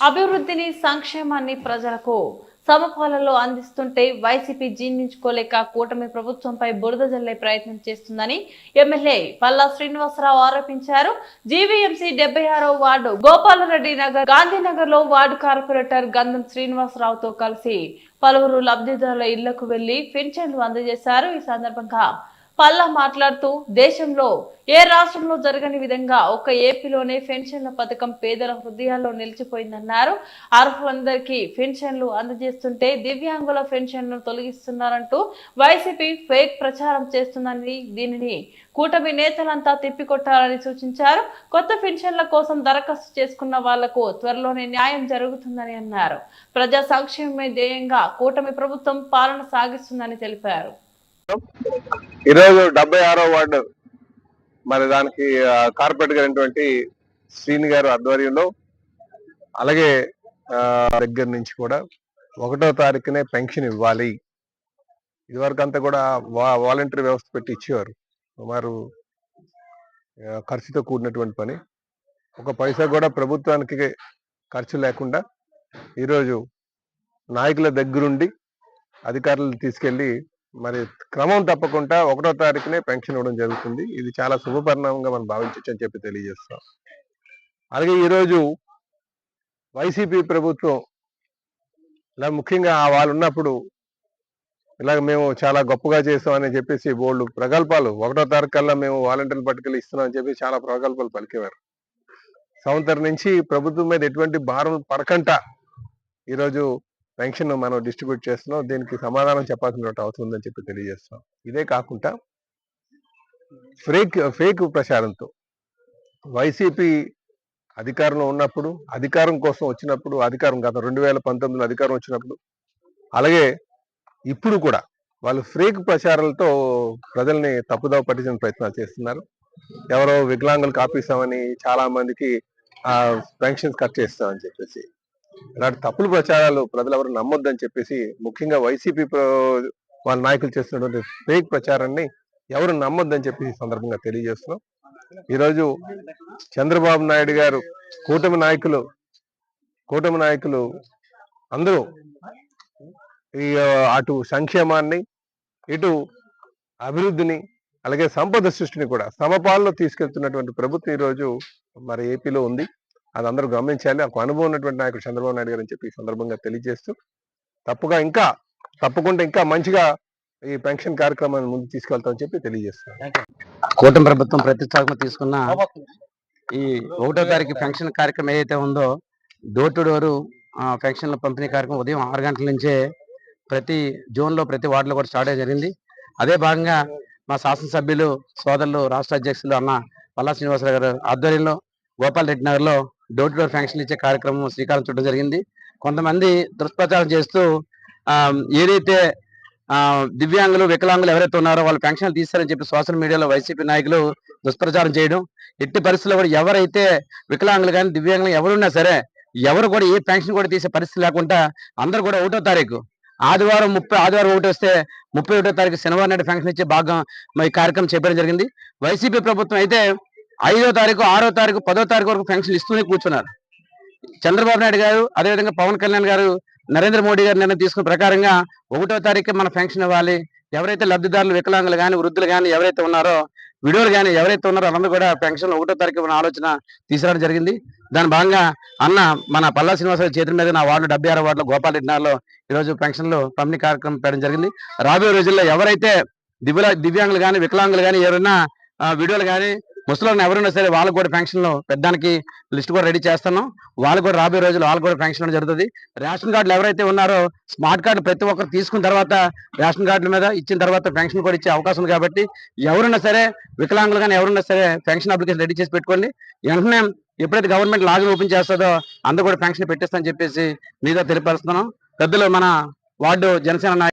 అభివృద్ధిని సంక్షేమాన్ని ప్రజలకు సమపాలలో అందిస్తుంటే వైసీపీ జీర్ణించుకోలేక కూటమి ప్రభుత్వంపై బురద జల్లే ప్రయత్నం చేస్తుందని ఎమ్మెల్యే పల్లా శ్రీనివాసరావు ఆరోపించారు. జీవీఎంసీ డెబ్బై ఆరో వార్డు గోపాలరెడ్డి నగర్ గాంధీనగర్లో వార్డు కార్పొరేటర్ గంధం శ్రీనివాసరావుతో కలిసి పలువురు లబ్ధిదారుల ఇళ్ళకు వెళ్ళి పింఛన్లు అందజేశారు. ఈ సందర్భంగా పల్లా మాట్లాడుతూ దేశంలో ఏ రాష్ట్రంలో జరగని విధంగా ఒక ఏపీలోనే పెన్షన్ల పథకం పేదల హృదయాల్లో నిలిచిపోయిందన్నారు. అర్హులందరికీ పెన్షన్లు అందజేస్తుంటే దివ్యాంగుల పెన్షన్ను తొలగిస్తున్నారంటూ వైసీపీ ఫేక్ ప్రచారం చేస్తుందని దీనిని కూటమి నేతలంతా తిప్పికొట్టాలని సూచించారు. కొత్త పెన్షన్ల కోసం దరఖాస్తు చేసుకున్న వాళ్ళకు త్వరలోనే న్యాయం జరుగుతుందని అన్నారు. ప్రజా సంక్షేమమే ధ్యేయంగా కూటమి ప్రభుత్వం పాలన సాగిస్తుందని తెలిపారు. ఈరోజు డెబ్బై ఆరో వార్డు మరి దానికి ఆ, కార్పొరేట్ గారైనటువంటి శ్రీని గారు ఆధ్వర్యంలో అలాగే దగ్గర నుంచి కూడా ఒకటో తారీఖునే పెన్షన్ ఇవ్వాలి. ఇదివరకు అంతా కూడా వా- వాలంటరీ వ్యవస్థ పెట్టి ఇచ్చేవారు. సుమారు ఖర్చుతో కూడినటువంటి పని. ఒక పైసా కూడా ప్రభుత్వానికి ఖర్చు లేకుండా ఈరోజు నాయకుల దగ్గరుండి అధికారులు తీసుకెళ్ళి మరి క్రమం తప్పకుండా ఒకటో తారీఖునే పెన్షన్ ఇవ్వడం జరుగుతుంది. ఇది చాలా శుభపరిణామంగా మనం భావించవచ్చు అని చెప్పి తెలియజేస్తాం అలాగే ఈరోజు వైసీపీ ప్రభుత్వం ఇలా ముఖ్యంగా వాళ్ళు ఉన్నప్పుడు ఇలాగ మేము చాలా గొప్పగా చేస్తామని చెప్పేసి బోల్డ్ ప్రగల్భాలు ఒకటో తారీఖు కల్లా మేము వాలంటీర్లు పట్టుకెళ్ళి ఇస్తున్నామని చెప్పి చాలా ప్రగల్భాలు పలికేవారు. సంవత్సరం నుంచి ప్రభుత్వం మీద ఎటువంటి భారం పడకంట ఈరోజు పెన్షన్ మనం డిస్ట్రిబ్యూట్ చేస్తున్నాం దీనికి సమాధానం చెప్పాల్సిన ఉందని చెప్పి తెలియజేస్తున్నాం. ఇదే కాకుండా ఫేక్ ఫేక్ ప్రచారంతో వైసీపీ అధికారంలో ఉన్నప్పుడు అధికారం కోసం వచ్చినప్పుడు అధికారం గత రెండు వేల పంతొమ్మిదిలో అధికారం వచ్చినప్పుడు అలాగే ఇప్పుడు కూడా వాళ్ళు ఫేక్ ప్రచారాలతో ప్రజల్ని తప్పుదోవ పట్టించిన ప్రయత్నాలు చేస్తున్నారు. ఎవరో వికలాంగులు కాపీస్తామని చాలా మందికి ఆ పెన్షన్స్ కట్ చేస్తామని చెప్పేసి ఇలాంటి తప్పుడు ప్రచారాలు ప్రజలు ఎవరు నమ్మొద్దని చెప్పేసి ముఖ్యంగా వైసీపీ వాళ్ళ నాయకులు చేస్తున్నటువంటి ఫేక్ ప్రచారాన్ని ఎవరు నమ్మొద్దని చెప్పి సందర్భంగా తెలియజేస్తున్నాం. ఈరోజు చంద్రబాబు నాయుడు గారు కూటమి నాయకులు కూటమి నాయకులు అందరూ ఈ అటు సంక్షేమాన్ని ఇటు అభివృద్ధిని అలాగే సంపద సృష్టిని కూడా సమపాలలో తీసుకెళ్తున్నటువంటి ప్రభుత్వం ఈరోజు మరి ఏపీలో ఉంది. అది అందరూ గమనించాలి. ఒక అనుభవం ఉన్నటువంటి నాయకుడు చంద్రబాబు నాయుడు గారు అని చెప్పి ఈ సందర్భంగా తెలియజేస్తూ తప్పుగా ఇంకా తప్పకుండా ఇంకా మంచిగా ఈ పెన్షన్ కార్యక్రమాన్ని ముందు తీసుకెళ్తామని చెప్పి తెలియజేస్తున్నాను. కూటమి ప్రభుత్వం ప్రతిష్టాత్మక తీసుకున్న ఈ ఒకటో తారీఖు పెన్షన్ కార్యక్రమం ఏదైతే ఉందో డోర్ టు డోర్ పెన్షన్ల పంపిణీ కార్యక్రమం ఉదయం ఆరు గంటల నుంచే ప్రతి జోన్లో ప్రతి వార్డులో కూడా స్టార్ట్ అయ్యి జరిగింది. అదే భాగంగా మా శాసనసభ్యులు సోదరులు రాష్ట్ర అధ్యక్షులు అన్న పల్లా శ్రీనివాసరావు గారు ఆధ్వర్యంలో గోపాల్ రెడ్డి నగర్లో డోర్ టు డోర్ ఫ్యాంక్షన్ ఇచ్చే కార్యక్రమం శ్రీకారం చుట్టడం జరిగింది. కొంతమంది దుష్ప్రచారం చేస్తూ ఏదైతే దివ్యాంగులు వికలాంగులు ఎవరైతే ఉన్నారో వాళ్ళు పెన్షన్లు తీస్తారని చెప్పి సోషల్ మీడియాలో వైసీపీ నాయకులు దుష్ప్రచారం చేయడం ఎట్టి పరిస్థితుల్లో కూడా ఎవరైతే వికలాంగులు కానీ దివ్యాంగులు ఎవరున్నా సరే ఎవరు కూడా ఏ పెన్షన్ కూడా తీసే పరిస్థితి లేకుండా అందరూ కూడా ఒకటో తారీఖు ఆదివారం ముప్పై ఆదివారం ఒకటి వస్తే ముప్పై ఒకటో తారీఖు శనివారం నాడు పెన్షన్ ఇచ్చే భాగం ఈ కార్యక్రమం చేపట్టడం జరిగింది. వైసీపీ ప్రభుత్వం అయితే ఐదో తారీఖు ఆరో తారీఖు పదో తారీఖు వరకు పెన్షన్ ఇస్తూనే కూర్చున్నారు. చంద్రబాబు నాయుడు గారు అదేవిధంగా పవన్ కళ్యాణ్ గారు నరేంద్ర మోడీ గారు నిర్ణయం తీసుకున్న ప్రకారంగా ఒకటో తారీఖు మన పెన్షన్ ఇవ్వాలి. ఎవరైతే లబ్ధిదారులు వికలాంగులు కానీ వృద్ధులు కానీ ఎవరైతే ఉన్నారో విడోలు కానీ ఎవరైతే ఉన్నారో అందరూ కూడా పెన్షన్ ఒకటో తారీఖు మన ఆలోచన తీసుకురావడం జరిగింది. దాని భాగంగా అన్న మన పల్లా శ్రీనివాసరావు చేతుల మీద నా వార్డు డెబ్బై ఆరో వార్డులో గోపాల్ రెడ్డి ఈరోజు పెన్షన్లు పంపిణీ కార్యక్రమం పెట్టడం జరిగింది. రాబోయే రోజుల్లో ఎవరైతే దివ్య దివ్యాంగులు కానీ వికలాంగులు కానీ ఎవరైనా విడోలు కానీ ముసలిని ఎవరైనా సరే వాళ్ళకు కూడా పెన్షన్లు పెద్దానికి లిస్ట్ కూడా రెడీ చేస్తున్నాం. వాళ్ళు కూడా రాబోయే రోజులు వాళ్ళు కూడా పెన్షన్ జరుగుతుంది. రేషన్ కార్డులు ఎవరైతే ఉన్నారో స్మార్ట్ కార్డు ప్రతి ఒక్కరు తీసుకున్న తర్వాత రేషన్ కార్డుల మీద ఇచ్చిన తర్వాత పెన్షన్ కూడా ఇచ్చే అవకాశం ఉంది కాబట్టి ఎవరున్నా సరే వికలాంగులు కానీ ఎవరున్నా సరే పెన్షన్ అప్లికేషన్ రెడీ చేసి పెట్టుకోండి. వెంటనే ఎప్పుడైతే గవర్నమెంట్ లాగిన్ ఓపెన్ చేస్తుందో అందరూ కూడా పెన్షన్ పెట్టేస్తామని చెప్పేసి మీద తెలియపరుస్తున్నాం. పెద్దలు మన వార్డు జనసేన నాయకులు